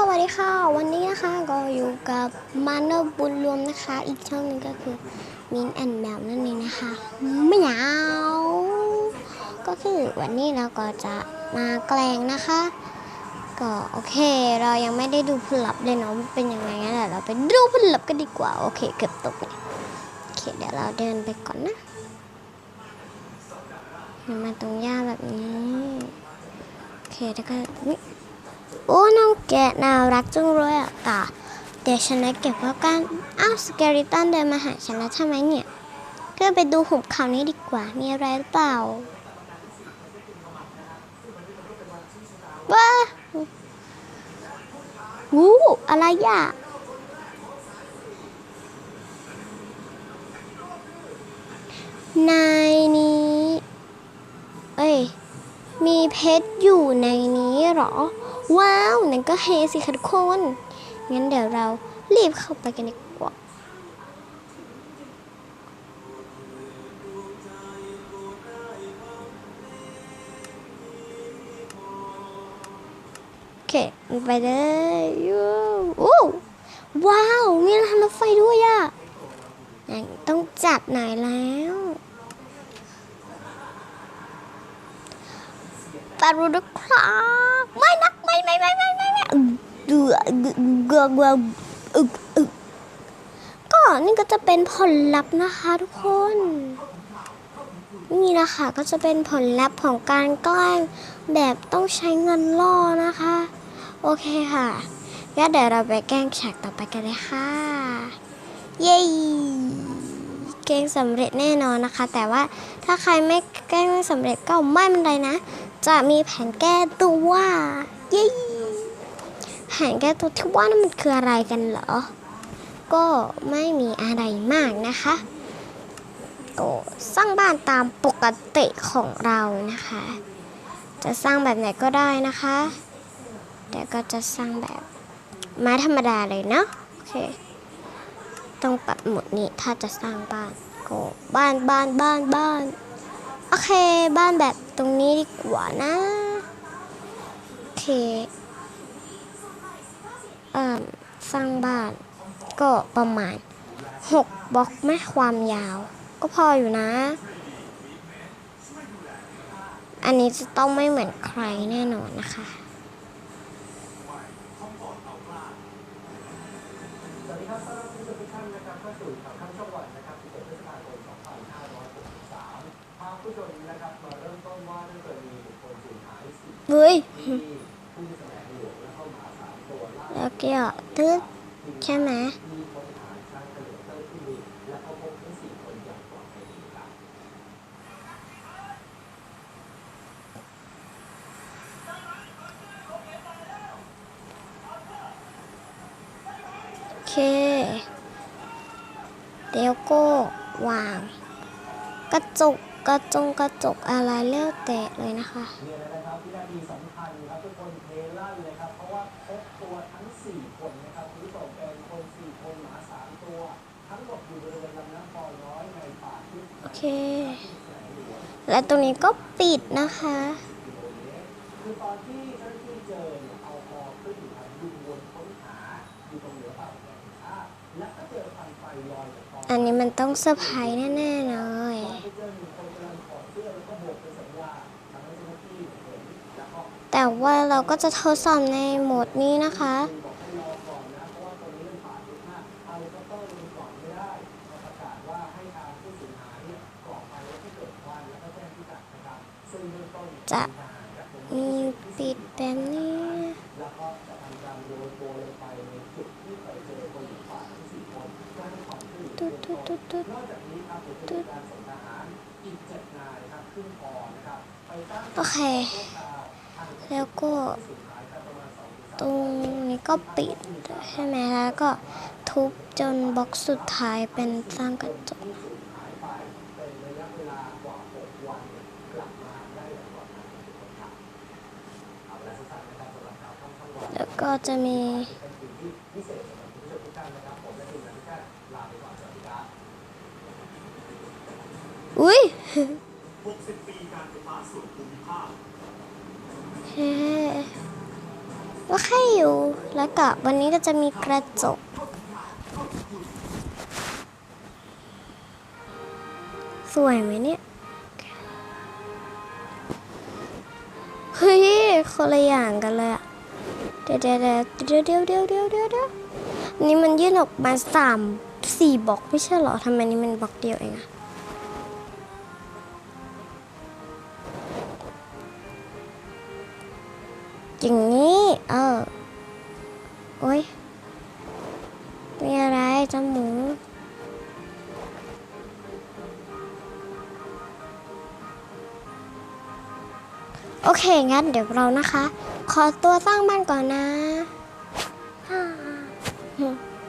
สวัสดีค่ะ วันนี้นะคะก็อยู่กับมาโนบุญรวมนะคะ อีกช่องหนึงก็คือมินแอนแมวนั่นเองนะคะไม่ยาวก็คือวันนี้เราก็จะมาแกล้งนะคะ ก็โอเค เรายังไม่ได้ดูผลลัพธ์เลยเนาะเป็นยังไงงั้นเดี๋ยวเราไปดูผลลัพธ์กันดีกว่า โอเค เกือบตกเลยโอเค เดี๋ยวเราเดินไปก่อนนะเดินมาตรงหญ้าแบบนี้โอเคแล้วก็อุ๊ย โอ้น้องแกะน่ารักจังเลยอะตาเดี๋ยวฉันจะเก็บไว้กันอ้าวสเกริตันเดินมาหาฉันแล้วทำไมเนี่ยก็ไปดูหุบเขานี้ดีกว่า มีอะไรหรือเปล่าว้าวู้อะไรอะในนี้ เอ้ย มีเพชรอยู่ในนี้หรอ ว้าวนั่นก็เฮสิคะทุกคน งั้นเดี๋ยวเรารีบเข้าไปกันดีกว่า โอเคไปเลยโอ้ว้าว มีรางรถไฟด้วยอะต้องจัดหน่อยแล้วปารุนะครับไม่นัก ไม่ไม่ไม่ไม่ไม่ไม่ดือเดือเดือเดืออึกอึกก็นี่ก็จะเป็นผลลัพธ์นะคะทุกคน นี่นะคะก็จะเป็นผลลัพธ์ของการแกล้งแบบต้องใช้เงินล่อนะคะ โอเคค่ะงั้นเดี๋ยวเราไปแกล้งฉากต่อไปกันเลยค่ะ เย้เกงสำเร็จแน่นอนนะคะ แต่ว่าถ้าใครไม่แกล้งไม่สำเร็จก็ไม่เป็นไรนะ จะมีแผนแก้ตัว ย้แผนแก้ตัวที่ว่านั่นมันคืออะไรกันเหรอ ก็ไม่มีอะไรมากนะคะ ก็สร้างบ้านตามปกติของเรานะคะ จะสร้างแบบไหนก็ได้นะคะแต่ก็จะสร้างแบบไม้ธรรมดาเลยเนาะโอเค ต้องปรับหมดนี้ถ้าจะสร้างบ้านก็บ้านบ้านบ้านบ้านโอเค บ้านแบบตรงนี้ดีกว่านะ โอเคเอ่อสร้างบ้าน ก็ประมาณ 6บล็อกไหมความยาว ก็พออยู่นะ อันนี้จะต้องไม่เหมือนใครแน่นอนนะคะสวัสดีครับต้อนรับคุณผู้ชมทุกท่านนะครับเข้าสู่ข่าวค่ำช่องวันนะครับ11พฤษภาคม2563พาผู้ชมนะครับมาเริ่มต้นว่าได้เคยมีบุคคลสูญหายสี่เฮ้ย แสดงหลวงและเข้ามาสามตัวล่าแล้วก็ตึ๊ดใช่ไหมที่ค้นหาช้างเฉลิมเตอร์ที่มีและเขาพบทั้งสี่คนอย่างปลอดภัยดีครับโอเคเดี๋ยวก็วาง กระจก กระจงกระจกอะไรเล้วแต่เลยนะคะเนี่ยนะครับวินาทีสำคัญครับทุกคนเทลั่นเลยครับเพราะว่าพบตัวทั้งสี่คนนะครับคุณผู้ชมเป็นคนสี่คนหมาสามตัวทั้งหมดอยู่บริเวณลำน้ำพอน้อยในป่าที่โอเค และตรงนี้ก็ปิดนะคะคือตอนที่เจ้าหน้าที่เจอเนี่ยเอาคอขึ้นอยู่ครับดูวนค้นหาอยู่ตรงเหนือป่าแห่งชาติและก็เจอควันไฟลอยจากคออันนี้มันต้องเซอร์ไพรส์แน่ๆเลยต แต่ว่าเราก็จะทดสอบในโหมดนี้นะคะ จะมีปิดแบบนี้ ตุ๊ดตุ๊ดตุ๊ดตุ๊ดโอเค แล้วก็ ตรงนี้ก็ปิดใช่ไหมแล้วก็ทุบจนบล็อกสุดท้ายเป็นสร้างกระจกเป็นระยะเวลากว่าหกวันกลับมาได้อย่างกันๆนะครับแล้วก็จะมีอุ้ย 60 ปีการไฟฟ้าส่ วนภูมิภาคเฮ้โอก็แล้วก็วันนี้ก็จะมีกระจก สวยไหมเนี่ย เฮ้ยคนละอย่างกันเลยอะเดี๋ยวเดี๋ยวเดี๋ยวเดี๋ยวเดี๋ยวเดี๋ยวเดี๋ยวเดี๋ยวนี่มันยื่นออกมาสามสี่บล็อกไม่ใช่หรอทำไมนี่มันบล็อกเดียวเองอะอย่างนี้เออ โอ้ยมีอะไรจมูโอเค งั้นเดี๋ยวเรานะคะ ขอตัวสร้างบ้านก่อนนะ